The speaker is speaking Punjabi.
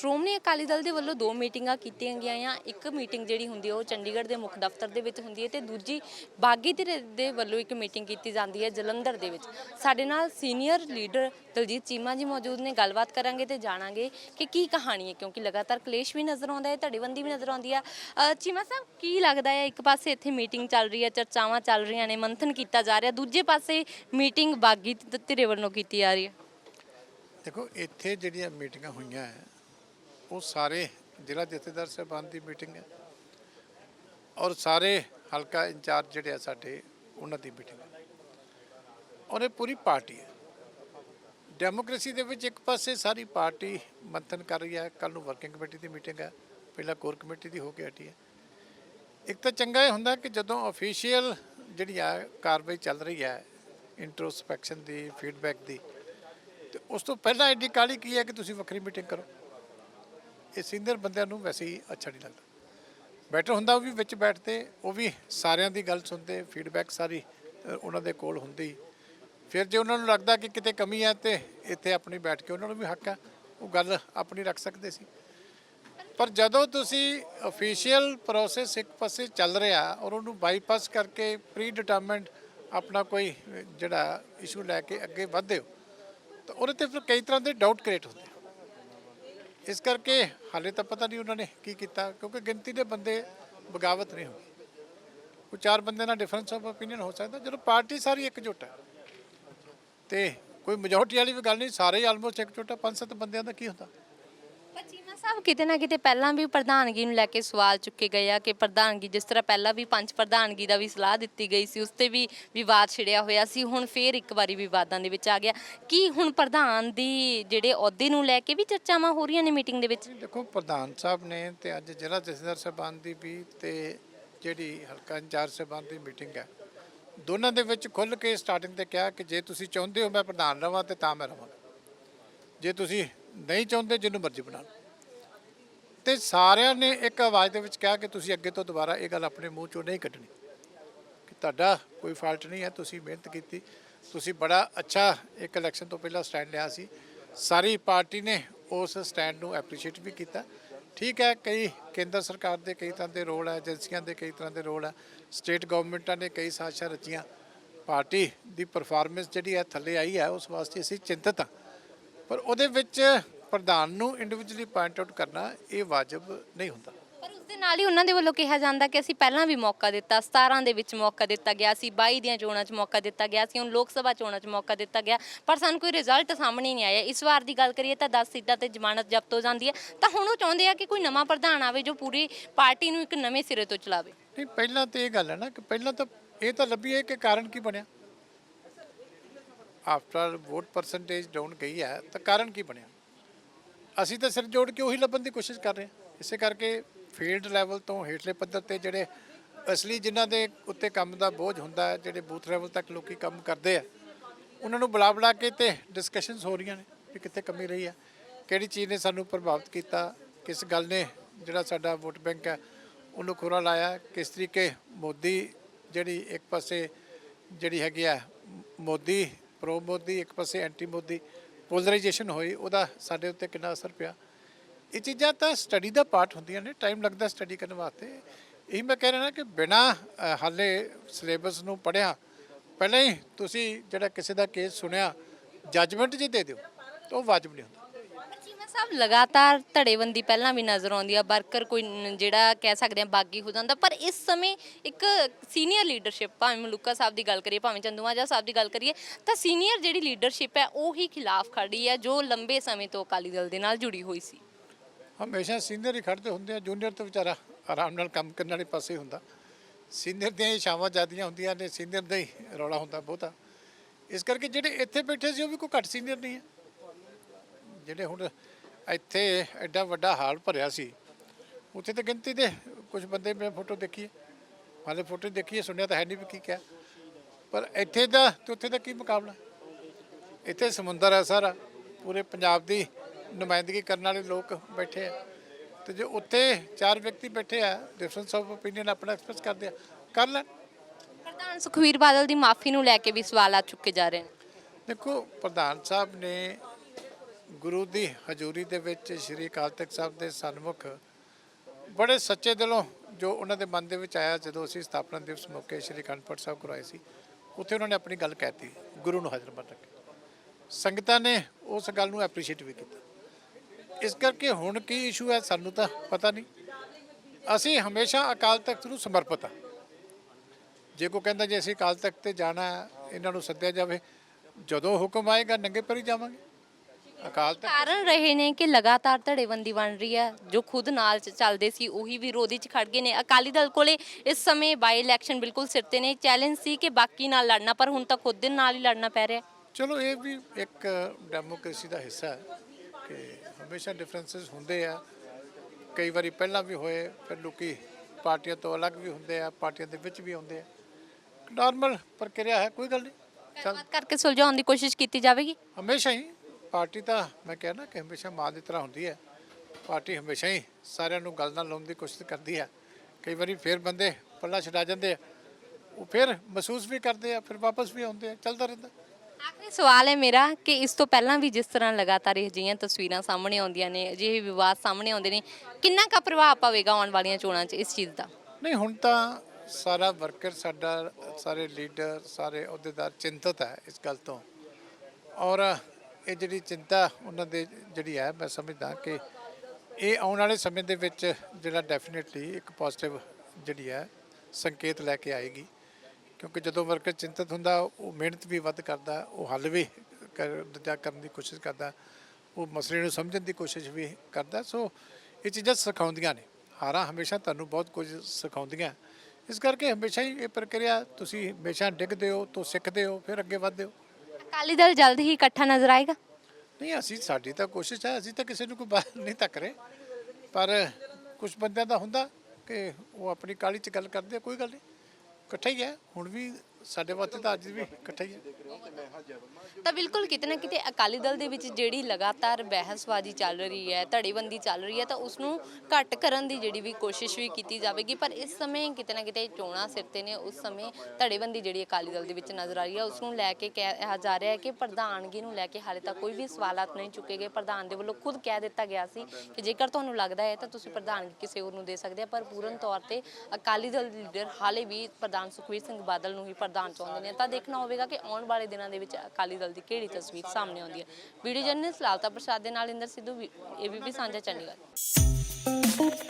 ਸ਼੍ਰੋਮਣੀ ਅਕਾਲੀ ਦਲ ਦੇ ਵੱਲੋਂ ਦੋ ਮੀਟਿੰਗਾਂ ਕੀਤੀਆਂ ਗਈਆਂ ਇੱਕ ਮੀਟਿੰਗ ਜਿਹੜੀ ਹੁੰਦੀ ਹੈ ਉਹ ਚੰਡੀਗੜ੍ਹ ਦੇ ਮੁੱਖ ਦਫ਼ਤਰ ਦੇ ਵਿੱਚ ਹੁੰਦੀ ਹੈ ਤੇ ਦੂਜੀ ਬਾਗੀ ਧਿਰ ਦੇ ਵੱਲੋਂ ਇੱਕ ਮੀਟਿੰਗ ਕੀਤੀ ਜਾਂਦੀ ਹੈ ਜਲੰਧਰ ਦੇ ਵਿੱਚ। ਸਾਡੇ ਨਾਲ ਸੀਨੀਅਰ ਲੀਡਰ ਦਲਜੀਤ ਚੀਮਾ ਜੀ ਮੌਜੂਦ ਨੇ, ਗੱਲਬਾਤ ਕਰਾਂਗੇ ਤੇ ਜਾਣਾਂਗੇ ਕਿ ਕੀ ਕਹਾਣੀ ਹੈ, ਕਿਉਂਕਿ ਲਗਾਤਾਰ ਕਲੇਸ਼ ਵੀ ਨਜ਼ਰ ਆਉਂਦਾ ਹੈ, ਧੜੇਬੰਦੀ ਵੀ ਨਜ਼ਰ ਆਉਂਦੀ ਹੈ ਚੀਮਾ ਸਾਹਿਬ, ਕੀ ਲੱਗਦਾ ਹੈ, ਇੱਕ ਪਾਸੇ ਇੱਥੇ ਮੀਟਿੰਗ ਚੱਲ ਰਹੀ ਹੈ, ਚਰਚਾਵਾਂ ਚੱਲ ਰਹੀਆਂ ਨੇ, ਮੰਥਨ ਕੀਤਾ ਜਾ ਰਿਹਾ, ਦੂਜੇ ਪਾਸੇ ਮੀਟਿੰਗ ਬਾਗੀ ਧਿਰ ਵੱਲੋਂ ਕੀਤੀ ਜਾ ਰਹੀ ਹੈ। ਦੇਖੋ, ਇੱਥੇ ਜਿਹੜੀਆਂ ਮੀਟਿੰਗਾਂ ਹੋਈਆਂ ਹੈ ਉਹ ਸਾਰੇ ਜ਼ਿਲ੍ਹਾ ਜਥੇਦਾਰ ਸਾਹਿਬਾਨ ਦੀ ਮੀਟਿੰਗ ਹੈ ਔਰ ਸਾਰੇ ਹਲਕਾ ਇੰਚਾਰਜ ਜਿਹੜੇ ਆ ਸਾਡੇ, ਉਹਨਾਂ ਦੀ ਮੀਟਿੰਗ ਹੈ। ਔਰ ਇਹ ਪੂਰੀ ਪਾਰਟੀ ਹੈ। ਡੈਮੋਕ੍ਰੇਸੀ ਦੇ ਵਿੱਚ ਇੱਕ ਪਾਸੇ ਸਾਰੀ ਪਾਰਟੀ ਮੰਥਨ ਕਰ ਰਹੀ ਹੈ। ਕੱਲ ਨੂੰ ਵਰਕਿੰਗ ਕਮੇਟੀ ਦੀ ਮੀਟਿੰਗ ਹੈ। ਪਹਿਲਾਂ ਕੋਰ ਕਮੇਟੀ ਦੀ ਹੋ ਕੇ ਹਟੀ ਹੈ। ਇੱਕ ਤਾਂ ਚੰਗਾ ਇਹ ਹੁੰਦਾ ਕਿ ਜਦੋਂ ਅਫੀਸ਼ੀਅਲ ਜਿਹੜੀ ਆ ਕਾਰਵਾਈ ਚੱਲ ਰਹੀ ਹੈ ਇੰਟਰੋਸਪੈਕਸ਼ਨ ਦੀ ਫੀਡਬੈਕ ਦੀ, ਤੇ ਉਸ ਤੋਂ ਪਹਿਲਾਂ ਐਡੀ ਕਾਲੀ ਕੀ ਹੈ ਕਿ ਤੁਸੀਂ ਵੱਖਰੀ ਮੀਟਿੰਗ ਕਰੋ? ਇਹ ਸੀਨੀਅਰ ਬੰਦਿਆਂ ਨੂੰ ਵੈਸੇ ਹੀ ਅੱਛਾ ਨਹੀਂ ਲੱਗਦਾ। ਬੈਟਰ ਹੁੰਦਾ ਉਹ ਵੀ ਵਿੱਚ ਬੈਠਦੇ, ਉਹ ਵੀ ਸਾਰਿਆਂ ਦੀ ਗੱਲ ਸੁਣਦੇ ਫੀਡਬੈਕ ਸਾਰੀ ਉਹਨਾਂ ਦੇ ਕੋਲ ਹੁੰਦੀ। ਫਿਰ ਜੇ ਉਹਨਾਂ ਨੂੰ ਲੱਗਦਾ ਕਿ ਕਿਤੇ ਕਮੀ ਹੈ ਤੇ ਇੱਥੇ ਆਪਣੀ ਬੈਠ ਕੇ ਉਹਨਾਂ ਨੂੰ ਵੀ ਹੱਕ ਆ, ਉਹ ਗੱਲ ਆਪਣੀ ਰੱਖ ਸਕਦੇ ਸੀ। ਪਰ ਜਦੋਂ ਤੁਸੀਂ ਅਫੀਸ਼ੀਅਲ ਪ੍ਰੋਸੈਸ ਇੱਕ ਪਾਸੇ ਚੱਲ ਰਿਹਾ ਔਰ ਉਹਨੂੰ ਬਾਈਪਾਸ ਕਰਕੇ ਪ੍ਰੀ ਡਿਟਰਮਾਈਨਡ ਆਪਣਾ ਕੋਈ ਜਿਹੜਾ ਇਸ਼ੂ ਲੈ ਕੇ ਅੱਗੇ ਵਧਦੇ ਹੋ, ਤਾਂ ਉਹਦੇ ਤੇ ਫਿਰ ਕਈ ਤਰ੍ਹਾਂ ਦੇ ਡਾਊਟ ਕ੍ਰੀਏਟ ਹੁੰਦੇ। ਇਸ ਕਰਕੇ ਹਾਲੇ ਤਾਂ ਪਤਾ ਨਹੀਂ ਉਹਨਾਂ ਨੇ ਕੀ ਕੀਤਾ, ਕਿਉਂਕਿ ਗਿਣਤੀ ਦੇ ਬੰਦੇ ਬਗਾਵਤ ਨਹੀਂ ਹੋਈ ਕੋਈ ਚਾਰ ਬੰਦੇ ਨਾਲ ਡਿਫਰੈਂਸ ਆਫ ਓਪੀਨੀਅਨ ਹੋ ਸਕਦਾ, ਜਦੋਂ ਪਾਰਟੀ ਸਾਰੀ ਇਕਜੁੱਟ ਹੈ। ਤੇ ਕੋਈ ਮੈਜੋਰਟੀ ਵਾਲੀ ਵੀ ਗੱਲ ਨਹੀਂ, ਸਾਰੇ ਆਲਮੋਸਟ ਇਕਜੁੱਟ ਹੈ ਪੰਜ ਸੱਤ ਬੰਦਿਆਂ ਦਾ ਕੀ ਹੁੰਦਾ? ਪਰ ਚੀਮਾ ਸਾਹਿਬ ਕਿਤੇ ਨਾ ਕਿਤੇ ਪਹਿਲਾਂ ਵੀ ਪ੍ਰਧਾਨਗੀ ਨੂੰ ਲੈ ਕੇ ਸਵਾਲ ਚੁੱਕੇ ਗਏ ਆ ਕਿ ਪ੍ਰਧਾਨਗੀ ਜਿਸ ਤਰ੍ਹਾਂ ਪਹਿਲਾਂ ਵੀ ਪੰਜ ਪ੍ਰਧਾਨਗੀ ਦਾ ਵੀ ਸਲਾਹ ਦਿੱਤੀ ਗਈ ਸੀ, ਉਸ ਤੇ ਵੀ ਵਿਵਾਦ ਛਿੜਿਆ ਹੋਇਆ ਸੀ, ਹੁਣ ਫੇਰ ਇੱਕ ਵਾਰੀ ਵਿਵਾਦਾਂ ਦੇ ਵਿੱਚ ਆ ਗਿਆ। ਕੀ ਹੁਣ ਪ੍ਰਧਾਨ ਦੀ ਜਿਹੜੇ ਅਹੁਦੇ ਨੂੰ ਲੈ ਕੇ ਵੀ ਚਰਚਾਵਾਂ ਹੋ ਰਹੀਆਂ ਨੇ ਮੀਟਿੰਗ ਦੇ ਵਿੱਚ? ਦੇਖੋ, ਪ੍ਰਧਾਨ ਸਾਹਿਬ ਨੇ ਤੇ ਅੱਜ ਜ਼ਿਲ੍ਹਾ ਜਥੇਦਾਰ ਸਾਹਿਬਾਨ ਦੀ ਵੀ ਤੇ ਜਿਹੜੀ ਹਲਕਾ ਇੰਚਾਰਜ ਸਾਹਿਬਾਨ ਦੀ ਮੀਟਿੰਗ ਹੈ, ਦੋਨਾਂ ਦੇ ਵਿੱਚ ਖੁੱਲ ਕੇ ਸਟਾਰਟਿੰਗ ਤੇ ਕਿਹਾ ਕਿ ਜੇ ਤੁਸੀਂ ਚਾਹੁੰਦੇ ਹੋ ਮੈਂ ਪ੍ਰਧਾਨ ਰਵਾਂ ਤੇ ਤਾਂ ਮੈਂ ਰਵਾਂ ਜੇ ਤੁਸੀਂ ਨਹੀਂ ਚਾਹੁੰਦੇ, ਜਿਹਨੂੰ ਮਰਜ਼ੀ ਬਣਾ ਲਓ। ਤੇ ਸਾਰਿਆਂ ਨੇ ਇੱਕ ਆਵਾਜ਼ ਦੇ ਵਿੱਚ ਕਿਹਾ ਕਿ ਤੁਸੀਂ ਅੱਗੇ ਤੋਂ ਦੁਬਾਰਾ ਇਹ ਗੱਲ ਆਪਣੇ ਮੂੰਹ ਚੋਂ ਨਹੀਂ ਕੱਢਣੀ। ਕਿ ਤੁਹਾਡਾ ਕੋਈ ਫਾਲਟ ਨਹੀਂ ਹੈ, ਤੁਸੀਂ ਮਿਹਨਤ ਕੀਤੀ। ਤੁਸੀਂ ਬੜਾ ਅੱਛਾ ਇੱਕ ਇਲੈਕਸ਼ਨ ਤੋਂ ਪਹਿਲਾਂ ਸਟੈਂਡ ਲਿਆ ਸੀ। ਸਾਰੀ ਪਾਰਟੀ ਨੇ ਉਸ ਸਟੈਂਡ ਨੂੰ ਐਪਰੀਸ਼ੀਏਟ ਵੀ ਕੀਤਾ। ਠੀਕ ਹੈ, ਕਈ ਕੇਂਦਰ ਸਰਕਾਰ ਦੇ ਕਈ ਤਰ੍ਹਾਂ ਦੇ ਰੋਲ ਹੈ, ਏਜੰਸੀਆਂ ਦੇ ਕਈ ਤਰ੍ਹਾਂ ਦੇ ਰੋਲ ਹੈ। ਸਟੇਟ ਗਵਰਨਮੈਂਟਾਂ ਨੇ ਕਈ ਸਾਜ਼ਿਸ਼ਾਂ ਰਚੀਆਂ। ਪਾਰਟੀ ਦੀ ਪਰਫਾਰਮੈਂਸ ਜਿਹੜੀ ਹੈ, ਥੱਲੇ ਆਈ ਹੈ, ਉਸ ਵਾਸਤੇ ਅਸੀਂ ਚਿੰਤਤ ਹਾਂ। ਪਰ ਉਹਦੇ ਵਿੱਚ ਪ੍ਰਧਾਨ ਨੂੰ ਇੰਡੀਵਿਜੂਅਲੀ ਪੁਆਇੰਟ ਆਊਟ ਕਰਨਾ ਇਹ ਵਾਜਬ ਨਹੀਂ ਹੁੰਦਾ। ਪਰ ਉਸ ਦੇ ਨਾਲ ਹੀ ਉਹਨਾਂ ਦੇ ਵੱਲੋਂ ਕਿਹਾ ਜਾਂਦਾ ਕਿ ਅਸੀਂ ਪਹਿਲਾਂ ਵੀ ਮੌਕਾ ਦਿੱਤਾ 17 ਦੇ ਵਿੱਚ ਮੌਕਾ ਦਿੱਤਾ ਗਿਆ ਸੀ 22 ਦੀਆਂ ਚੋਣਾਂ 'ਚ ਮੌਕਾ ਦਿੱਤਾ ਗਿਆ ਸੀ ਹੁਣ ਲੋਕ ਸਭਾ ਚੋਣਾਂ 'ਚ ਮੌਕਾ ਦਿੱਤਾ ਗਿਆ। ਪਰ ਸਾਨੂੰ ਕੋਈ ਰਿਜ਼ਲਟ ਸਾਹਮਣੇ ਨਹੀਂ ਆਇਆ। ਇਸ ਵਾਰ ਦੀ ਗੱਲ ਕਰੀਏ ਤਾਂ 10 ਸੀਟਾਂ ਤੇ ਜ਼ਮਾਨਤ ਜ਼ਬਤ ਹੋ ਜਾਂਦੀ ਹੈ। ਤਾਂ ਹੁਣ ਉਹ ਚਾਹੁੰਦੇ ਆ ਕਿ ਕੋਈ ਨਵਾਂ ਪ੍ਰਧਾਨ ਆਵੇ ਜੋ ਪੂਰੀ ਪਾਰਟੀ ਨੂੰ ਇੱਕ ਨਵੇਂ ਸਿਰੇ ਤੋਂ ਚਲਾਵੇ। ਨਹੀਂ ਪਹਿਲਾਂ ਤੇ ਇਹ ਗੱਲ ਹੈ ਨਾ ਕਿ ਪਹਿਲਾਂ ਤਾਂ ਇਹ ਤਾਂ ਲੱਭੀਏ ਕਿ ਕਾਰਨ ਕੀ ਬਣਿਆ। ਆਫਟਰ ਵੋਟ ਪਰਸੈਂਟੇਜ ਡਾਊਨ ਗਈ ਹੈ, ਤਾਂ ਕਾਰਨ ਕੀ ਬਣਿਆ? ਅਸੀਂ ਤਾਂ ਸਿਰ ਜੋੜ ਕੇ ਉਹੀ ਲੱਭਣ ਦੀ ਕੋਸ਼ਿਸ਼ ਕਰ ਰਹੇ ਹਾਂ। ਇਸੇ ਕਰਕੇ ਫੀਲਡ ਲੈਵਲ ਤੋਂ ਹੇਠਲੇ ਪੱਧਰ ਤੇ ਜਿਹੜੇ ਅਸਲੀ ਜਿਨ੍ਹਾਂ ਦੇ ਉੱਤੇ ਕੰਮ ਦਾ ਬੋਝ ਹੁੰਦਾ ਹੈ, ਜਿਹੜੇ ਬੂਥ ਲੈਵਲ ਤੱਕ ਲੋਕੀ ਕੰਮ ਕਰਦੇ ਆ, ਉਹਨਾਂ ਨੂੰ ਬੁਲਾ ਬੁਲਾ ਕੇ ਤੇ ਡਿਸਕਸ਼ਨਸ ਹੋ ਰਹੀਆਂ ਨੇ ਕਿ ਕਿੱਥੇ ਕਮੀ ਰਹੀ ਹੈ, ਕਿਹੜੀ ਚੀਜ਼ ਨੇ ਸਾਨੂੰ ਪ੍ਰਭਾਵਿਤ ਕੀਤਾ, ਕਿਸ ਗੱਲ ਨੇ ਜਿਹੜਾ ਸਾਡਾ ਵੋਟ ਬੈਂਕ ਹੈ, ਉਹਨੂੰ ਖੋਰਾ ਲਾਇਆ, ਕਿਸ ਤਰੀਕੇ ਮੋਦੀ ਜਿਹੜੀ ਇੱਕ ਪਾਸੇ ਜਿਹੜੀ ਹੈਗੀ ਆ ਮੋਦੀ ਪ੍ਰੋ ਮੋਦੀ, ਇੱਕ ਪਾਸੇ ਐਂਟੀ ਮੋਦੀ ਪੋਲਰਾਈਜੇਸ਼ਨ ਹੋਈ, ਉਹਦਾ ਸਾਡੇ ਉੱਤੇ ਕਿੰਨਾ ਅਸਰ ਪਿਆ। ਇਹ ਚੀਜ਼ਾਂ ਤਾਂ ਸਟੱਡੀ ਦਾ ਪਾਰਟ ਹੁੰਦੀਆਂ ਨੇ ਟਾਈਮ ਲੱਗਦਾ ਸਟੱਡੀ ਕਰਨ ਵਾਸਤੇ। ਇਹੀ ਮੈਂ ਕਹਿ ਰਿਹਾ ਨਾ ਕਿ ਬਿਨਾ ਹਾਲੇ ਸਿਲੇਬਸ ਨੂੰ ਪੜ੍ਹਿਆ, ਪਹਿਲਾਂ ਹੀ ਤੁਸੀਂ ਜਿਹੜਾ ਕਿਸੇ ਦਾ ਕੇਸ ਸੁਣਿਆ ਜੱਜਮੈਂਟ ਜੇ ਦੇ ਦਿਓ, ਤਾਂ ਉਹ ਵਾਜਬ ਨਹੀਂ ਹੁੰਦਾ। ਚੀਮਾ ਸਾਹਿਬ, ਲਗਾਤਾਰ ਧੜੇਬੰਦੀ ਪਹਿਲਾਂ ਵੀ ਨਜ਼ਰ ਆਉਂਦੀ ਆ, ਵਰਕਰ ਕੋਈ ਨ- ਜਿਹੜਾ ਕਹਿ ਸਕਦੇ ਆ ਬਾਗੀ ਹੋ ਜਾਂਦਾ, ਪਰ ਇਸ ਸਮੇਂ ਇੱਕ ਸੀਨੀਅਰ ਲੀਡਰਸ਼ਿਪ, ਭਾਵੇਂ ਮਲੂਕਾ ਸਾਹਿਬ ਦੀ ਗੱਲ ਕਰੀਏ, ਭਾਵੇਂ ਚੰਦੂਮਾਜਾ ਸਾਹਿਬ ਦੀ ਗੱਲ ਕਰੀਏ, ਤਾਂ ਸੀਨੀਅਰ ਜਿਹੜੀ ਲੀਡਰਸ਼ਿਪ ਹੈ, ਉਹ ਹੀ ਖਿਲਾਫ ਖੜੀ ਹੈ, ਜੋ ਲੰਬੇ ਸਮੇਂ ਤੋਂ ਅਕਾਲੀ ਦਲ ਦੇ ਨਾਲ ਜੁੜੀ ਹੋਈ ਸੀ। ਹਮੇਸ਼ਾ ਸੀਨੀਅਰ ਹੀ ਖੜਦੇ ਹੁੰਦੇ ਆ, ਜੂਨੀਅਰ ਤਾਂ ਵਿਚਾਰਾ ਆਰਾਮ ਨਾਲ ਕੰਮ ਕਰਨ ਵਾਲੇ ਪਾਸੇ ਹੁੰਦਾ। ਸੀਨੀਅਰ ਦੀਆਂ ਹੀ ਸ਼ਾਵਾਂ ਜ਼ਿਆਦੀਆਂ ਹੁੰਦੀਆਂ ਨੇ, ਸੀਨੀਅਰ ਦਾ ਹੀ ਰੌਲਾ ਹੁੰਦਾ ਬਹੁਤਾ। ਇਸ ਕਰਕੇ ਜਿਹੜੇ ਇੱਥੇ ਬੈਠੇ ਸੀ, ਉਹ ਵੀ ਕੋਈ ਘੱਟ ਸੀਨੀਅਰ ਨਹੀਂ ਹੈ। ਜਿਹੜੇ ਹੁਣ ਇੱਥੇ ਐਡਾ ਵੱਡਾ ਹਾਲ ਭਰਿਆ ਸੀ ਉੱਥੇ ਤਾਂ ਗਿਣਤੀ ਦੇ ਕੁਝ ਬੰਦੇ ਮੈਂ ਫੋਟੋ ਦੇਖੀ ਹਾਲੇ ਫੋਟੋ ਦੇਖੀ ਸੁਣਿਆ ਤਾਂ ਹੈ ਨਹੀਂ ਵੀ ਕੀ ਕਿਹਾ। ਪਰ ਇੱਥੇ ਦਾ ਤੇ ਉੱਥੇ ਦਾ ਕੀ ਮੁਕਾਬਲਾ? ਇੱਥੇ ਸਮੁੰਦਰ ਹੈ ਸਾਰਾ ਪੂਰੇ ਪੰਜਾਬ ਦੀ ਨੁਮਾਇੰਦਗੀ ਕਰਨ ਵਾਲੇ ਲੋਕ ਬੈਠੇ ਆ। ਤੇ ਜੇ ਉੱਥੇ ਚਾਰ ਵਿਅਕਤੀ ਬੈਠੇ ਆ ਡਿਫਰੈਂਸ ਆਫ ਓਪੀਨੀਅਨ ਆਪਣਾ ਐਕਸਪ੍ਰੈਸ ਕਰਦੇ ਆ। ਕਰ ਲੈਣ। ਪ੍ਰਧਾਨ ਸੁਖਵੀਰ ਬਾਦਲ ਦੀ ਮਾਫੀ ਨੂੰ ਲੈ ਕੇ ਵੀ ਸਵਾਲ ਆ ਚੁੱਕੇ ਜਾ ਰਹੇ ਨੇ। ਦੇਖੋ ਪ੍ਰਧਾਨ ਸਾਹਿਬ ਨੇ ਗੁਰੂ ਦੀ ਹਜ਼ੂਰੀ ਦੇ ਵਿੱਚ ਸ੍ਰੀ ਅਕਾਲ ਤਖਤ ਸਾਹਿਬ ਦੇ ਸਨਮੁਖ ਬੜੇ ਸੱਚੇ ਦਿਲੋਂ ਜੋ ਉਹਨਾਂ ਦੇ ਮਨ ਦੇ ਵਿੱਚ ਆਇਆ ਜਦੋਂ ਅਸੀਂ ਸਥਾਪਨਾ ਦਿਵਸ ਮੌਕੇ ਸ੍ਰੀ ਅਖੰਡ ਪਾਠ ਸਾਹਿਬ ਕਰਵਾਏ ਸੀ, ਉੱਥੇ ਉਹਨਾਂ ਨੇ ਆਪਣੀ ਗੱਲ ਕਹਿਤੀ ਗੁਰੂ ਨੂੰ ਹਾਜ਼ਰ ਮੰਨ ਕੇ ਸੰਗਤਾਂ ਨੇ ਉਸ ਗੱਲ ਨੂੰ ਐਪਰੀਸ਼ੀਏਟ ਵੀ ਕੀਤਾ। ਇਸ ਕਰਕੇ ਹੁਣ ਕੀ ਇਸ਼ੂ ਹੈ ਸਾਨੂੰ ਤਾਂ ਪਤਾ ਨਹੀਂ। ਅਸੀਂ ਹਮੇਸ਼ਾ ਅਕਾਲ ਤਖਤ ਨੂੰ ਸਮਰਪਿਤ ਹਾਂ। ਜੇ ਕੋ ਕਹਿੰਦਾ ਜੇ ਅਸੀਂ ਅਕਾਲ ਤਖਤ ਤੇ ਜਾਣਾ ਇਹਨਾਂ ਨੂੰ ਸੱਦਿਆ ਜਾਵੇ, ਜਦੋਂ ਹੁਕਮ ਆਏਗਾ ਨੰਗੇ ਪੈਰੀ ਜਾਵਾਂਗੇ। ਅਕਾਲ ਤਖਤ ਕਾਰਨ ਰਹੇ ਨੇ ਕਿ ਲਗਾਤਾਰ ਧੜੇਬੰਦੀ ਬਣ ਰਹੀ ਹੈ। ਜੋ ਖੁਦ ਨਾਲ ਚ- ਚੱਲਦੇ ਸੀ ਉਹੀ ਵਿਰੋਧੀ ਚ ਖੜ ਗਏ ਨੇ। ਅਕਾਲੀ ਦਲ ਕੋਲੇ ਇਸ ਸਮੇਂ ਬਾਈ ਇਲੈਕਸ਼ਨ ਬਿਲਕੁਲ ਸਿਰ ਤੇ ਨੇ। ਚੈਲੰਜ ਸੀ ਕਿ ਬਾਕੀ ਨਾਲ ਲੜਨਾ ਪਰ ਹੁਣ ਤਾਂ ਖੁਦ ਦੇ ਨਾਲ ਹੀ ਲੜਨਾ ਪੈ ਰਿਹਾ। ਹੈ। ਚਲੋ ਇਹ ਵੀ ਇੱਕ ਡੈਮੋਕ੍ਰੇਸੀ ਦਾ ਹਿੱਸਾ ਹੈ ਕਿ ਹਮੇਸ਼ਾ ਡਿਫਰੈਂਸਸ ਹੁੰਦੇ ਆ। ਕਈ ਵਾਰੀ ਪਹਿਲਾਂ ਵੀ ਹੋਏ ਫਿਰ ਲੋਕੀ ਪਾਰਟੀਆਂ ਤੋਂ ਅਲੱਗ ਵੀ ਹੁੰਦੇ ਆ ਪਾਰਟੀਆਂ ਦੇ ਵਿੱਚ ਵੀ ਹੁੰਦੇ ਆ। ਨਾਰਮਲ ਪ੍ਰਕਿਰਿਆ ਹੈ ਕੋਈ ਗੱਲ ਨਹੀਂ। ਚੱਲ ਗੱਲਬਾਤ ਕਰਕੇ ਸੁਲਝਾਉਣ ਦੀ ਕੋਸ਼ਿਸ਼ ਕੀਤੀ ਜਾਵੇਗੀ? ਹਮੇਸ਼ਾ ਹੀ। ਪਾਰਟੀ ਤਾਂ ਮੈਂ ਕਹਿਣਾ ਕਿ ਹਮੇਸ਼ਾ ਮਾਂ ਦੀ ਤਰ੍ਹਾਂ ਹੁੰਦੀ ਹੈ। ਪਾਰਟੀ ਹਮੇਸ਼ਾ ਹੀ ਸਾਰਿਆਂ ਨੂੰ ਗੱਲ ਨਾਲ ਲਾਉਣ ਦੀ ਕੋਸ਼ਿਸ਼ ਕਰਦੀ ਹੈ। ਕਈ ਵਾਰੀ ਫਿਰ ਬੰਦੇ ਪੱਲਾ ਛਡਾ ਜਾਂਦੇ ਆ। ਉਹ ਫਿਰ ਮਹਿਸੂਸ ਵੀ ਕਰਦੇ ਆ ਫਿਰ ਵਾਪਸ ਵੀ ਆਉਂਦੇ ਆ ਚੱਲਦਾ ਰਹਿੰਦਾ। ਆਖਰੀ ਸਵਾਲ ਹੈ ਮੇਰਾ ਕਿ ਇਸ ਤੋਂ ਪਹਿਲਾਂ ਵੀ ਜਿਸ ਤਰ੍ਹਾਂ ਲਗਾਤਾਰ ਇਹ ਜਿਹੀਆਂ ਤਸਵੀਰਾਂ ਸਾਹਮਣੇ ਆਉਂਦੀਆਂ ਨੇ ਅਜਿਹੇ ਵਿਵਾਦ ਸਾਹਮਣੇ ਆਉਂਦੇ ਨੇ ਕਿੰਨਾ ਕੁ ਪ੍ਰਭਾਵ ਪਵੇਗਾ ਆਉਣ ਵਾਲੀਆਂ ਚੋਣਾਂ 'ਚ ਇਸ ਚੀਜ਼ ਦਾ? ਨਹੀਂ ਹੁਣ ਤਾਂ ਸਾਰਾ ਵਰਕਰ ਸਾਡਾ ਸਾਰੇ ਲੀਡਰ ਸਾਰੇ ਅਹੁਦੇਦਾਰ ਚਿੰਤਤ ਹੈ ਇਸ ਗੱਲ ਤੋਂ। ਔਰ ਇਹ ਜਿਹੜੀ ਚਿੰਤਾ ਉਹਨਾਂ ਦੇ ਜਿਹੜੀ ਹੈ, ਮੈਂ ਸਮਝਦਾ ਕਿ ਇਹ ਆਉਣ ਵਾਲੇ ਸਮੇਂ ਦੇ ਵਿੱਚ ਜਿਹੜਾ ਡੈਫੀਨਿਟਲੀ ਇੱਕ ਪੋਜ਼ਿਟਿਵ ਜਿਹੜੀ ਹੈ, ਸੰਕੇਤ ਲੈ ਕੇ ਆਏਗੀ। ਕਿਉਂਕਿ ਜਦੋਂ ਵਰਕਰ ਚਿੰਤਤ ਹੁੰਦਾ, ਉਹ ਮਿਹਨਤ ਵੀ ਵੱਧ ਕਰਦਾ, ਉਹ ਹੱਲ ਵੀ ਕਰਨ ਦੀ ਕੋਸ਼ਿਸ਼ ਕਰਦਾ, ਉਹ ਮਸਲੇ ਨੂੰ ਸਮਝਣ ਦੀ ਕੋਸ਼ਿਸ਼ ਵੀ ਕਰਦਾ। ਸੋ ਇਹ ਚੀਜ਼ਾਂ ਸਿਖਾਉਂਦੀਆਂ ਨੇ। ਹਾਰਾਂ ਹਮੇਸ਼ਾ ਤੁਹਾਨੂੰ ਬਹੁਤ ਕੁਝ ਸਿਖਾਉਂਦੀਆਂ। ਇਸ ਕਰਕੇ ਹਮੇਸ਼ਾ ਹੀ ਇਹ ਪ੍ਰਕਿਰਿਆ ਤੁਸੀਂ ਹਮੇਸ਼ਾ ਡਿੱਗਦੇ ਹੋ, ਤੋਂ ਸਿੱਖਦੇ ਹੋ, ਫਿਰ ਅੱਗੇ ਵਧਦੇ ਹੋ। ਅਕਾਲੀ ਦਲ ਜਲਦ ਹੀ ਇਕੱਠਾ ਨਜ਼ਰ ਆਏਗਾ? ਨਹੀਂ, ਅਸੀਂ, ਸਾਡੀ ਤਾਂ ਕੋਸ਼ਿਸ਼ ਹੈ, ਅਸੀਂ ਤਾਂ ਕਿਸੇ ਨੂੰ ਕੋਈ ਬਾਹਰ ਨਹੀਂ ਤੱਕ ਰਹੇ। ਪਰ ਕੁਝ ਬੰਦਿਆਂ ਦਾ ਹੁੰਦਾ ਕਿ ਉਹ ਆਪਣੀ ਕਾਲੀ ਚ ਗੱਲ ਕਰਦੇ ਆ, ਕੋਈ ਗੱਲ ਨਹੀਂ। ਇਕੱਠਾ ਹੀ ਹੈ, ਹੁਣ ਵੀ ਸਾਡੇ ਵਾਸਤੇ ਤਾਂ ਅੱਜ ਵੀ ਇਕੱਠਾ ਹੀ ਤਾਂ ਬਿਲਕੁਲ ਕਿਤੇ ਨਾ ਕਿਤੇ ਅਕਾਲੀ ਦਲ ਦੇ ਵਿੱਚ ਜਿਹੜੀ ਲਗਾਤਾਰ ਬਹਿਸਬਾਜ਼ੀ ਚੱਲ ਰਹੀ ਹੈ, ਧੜੇਬੰਦੀ ਚੱਲ ਰਹੀ ਹੈ, ਤਾਂ ਉਸ ਨੂੰ ਘੱਟ ਕਰਨ ਦੀ ਜਿਹੜੀ ਵੀ ਕੋਸ਼ਿਸ਼ ਵੀ ਕੀਤੀ ਜਾਵੇਗੀ। ਪਰ ਇਸ ਸਮੇਂ ਕਿਤੇ ਨਾ ਕਿਤੇ ਚੋਣਾਂ ਸਿਰ ਤੇ ਨੇ, ਉਸ ਸਮੇਂ ਧੜੇਬੰਦੀ ਜਿਹੜੀ ਅਕਾਲੀ ਦਲ ਦੇ ਵਿੱਚ ਨਜ਼ਰ ਆ ਰਹੀ ਹੈ ਉਸ ਨੂੰ ਲੈ ਕੇ ਕਿਹਾ ਜਾ ਰਿਹਾ ਹੈ ਕਿ ਪ੍ਰਧਾਨਗੀ ਨੂੰ ਲੈ ਕੇ ਹਾਲੇ ਤੱਕ ਕੋਈ ਵੀ ਸਵਾਲਾਤ ਨਹੀਂ ਚੁੱਕੇ ਗਏ। ਪ੍ਰਧਾਨ ਦੇ ਵੱਲੋਂ ਖੁਦ ਕਹਿ ਦਿੱਤਾ ਗਿਆ ਸੀ ਕਿ ਜੇਕਰ ਤੁਹਾਨੂੰ ਲੱਗਦਾ ਹੈ ਤਾਂ ਤੁਸੀਂ ਪ੍ਰਧਾਨਗੀ ਕਿਸੇ ਹੋਰ ਨੂੰ ਦੇ ਸਕਦੇ ਆ, ਪਰ ਪੂਰਨ ਤੌਰ ਤੇ ਅਕਾਲੀ ਦਲ ਲੀਡਰ ਹਾਲੇ ਵੀ ਪ੍ਰਧਾਨ ਸੁਖਬੀਰ ਸਿੰਘ ਬਾਦਲ ਨੂੰ ਹੀ ਪ੍ਰਧਾਨ ਚਾਹੁੰਦੇ ਨੇ ਤਾਂ ਦੇਖਣਾ ਹੋਵੇਗਾ ਕਿ ਆਉਣ ਵਾਲੇ ਦਿਨਾਂ ਦੇ ਵਿੱਚ ਅਕਾਲੀ ਦਲ ਦੀ ਕਿਹੜੀ ਤਸਵੀਰ ਸਾਹਮਣੇ ਆਉਂਦੀ ਹੈ। ਵੀਡੀਓ ਜਰਨਲਿਸਟ ਲਾਲਤਾ ਪ੍ਰਸਾਦ ਦੇ ਨਾਲ ਇੰਦਰ ਸਿੱਧੂ ਏਬੀਪੀ ਸਾਂਝਾ ਚੰਡੀਗੜ੍ਹ।